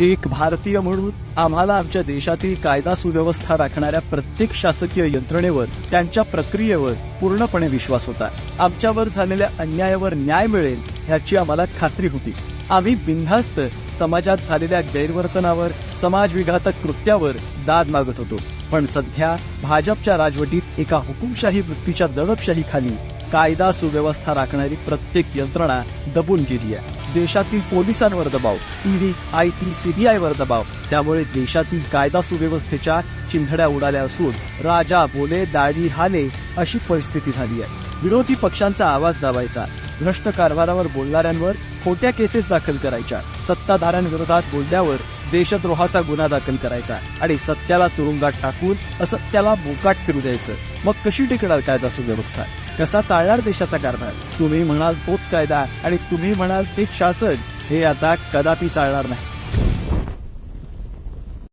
एक भारतीय म्हणून आम्हाला आमच्या देशातील कायदा सुव्यवस्था राखणाऱ्या प्रत्येक शासकीय यंत्रणेवर त्यांच्या प्रक्रियेवर पूर्णपणे विश्वास होता. आमच्यावर झालेल्या अन्यायावर न्याय मिळेल ह्याची आम्हाला खात्री होती. आम्ही बिनधास्त समाजात झालेल्या गैरवर्तनावर समाजविघातक कृत्यावर दाद मागत होतो. पण सध्या भाजपच्या राजवटीत एका हुकुमशाही वृत्तीच्या दडपशाहीखाली कायदा सुव्यवस्था राखणारी प्रत्येक यंत्रणा दबून गेली आहे. देशातील पोलिसांवर दबाव ईडी आय टी सीबीआयवर दबाव. त्यामुळे देशातील कायदा सुव्यवस्थेच्या चिंधड्या उडाल्या असून राजा बोले दाढी हाले अशी परिस्थिती झाली आहे. विरोधी पक्षांचा आवाज दाबायचा भ्रष्ट कारभारावर बोलणाऱ्यांवर खोट्या केसेस दाखल करायच्या सत्ताधाऱ्यांविरोधात बोलल्यावर देशद्रोहाचा गुन्हा दाखल करायचा आणि सत्याला तुरुंगात टाकून असत्याला बोकाट फिरू द्यायचं. मग कशी टिकणार कायदा सुव्यवस्था? कसा चालणार देशाचा कारभार? तुम्ही म्हणाल तोच कायदा आणि तुम्ही म्हणाल तेच शासन. हे आता कदापि चालणार नाही.